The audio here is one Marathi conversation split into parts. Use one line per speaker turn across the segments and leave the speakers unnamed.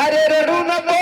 अरे रडू नको.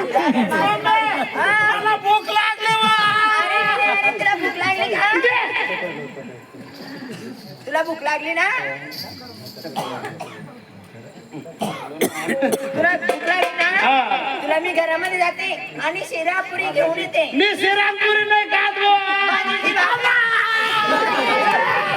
मला
भूक लागली
तुला भूक लागली ना? तुला ना? तुला मी घरामध्ये जाते आणि शिरापुरी घेऊन येते.
मी शिरापुरी नाही खात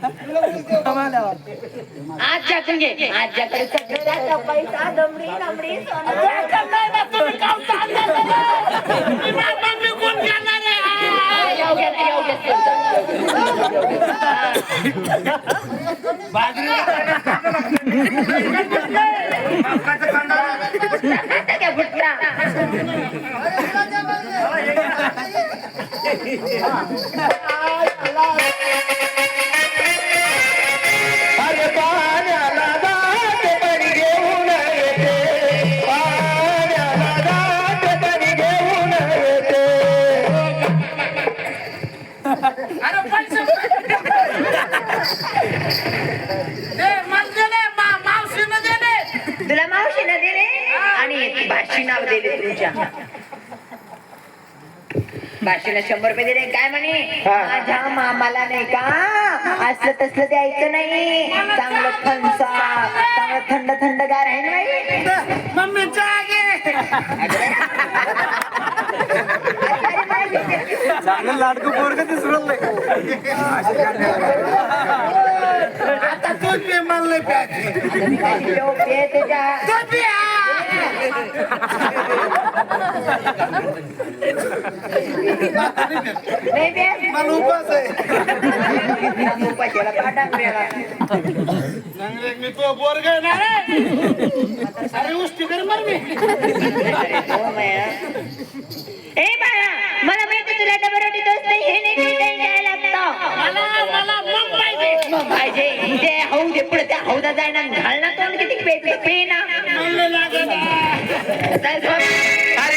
काय आज जातून घे आज जाकडे
अरे
पैसे दे मला दिले मा मावशीनं दिले.
तुला मावशीनं दिले? आणि भाशी नाव दिले तुमच्या भाषेला शंभर रुपये दिले. काय म्हणे? माझ्या मामाला नाही का? असलं तसलं द्यायचं नाही. चांगलं थंडसा चांगलं थंड थंडगार आहे ना बाई?
मम्मी
लाडकं पोरग दिसलं
आता दूध पी मला नाही प्यायचं. मला उपास आहे मी तो बोर गए ना रे अरे उष्टी कर मर मी
माया. ए बाळा
पाहिजे
मग पाहिजे ते हऊ दे पुढे त्या हौदा जाय ना घाल ना तोंड किती पे पे पे ना
मला लागत आहे.
चल झोप.
अरे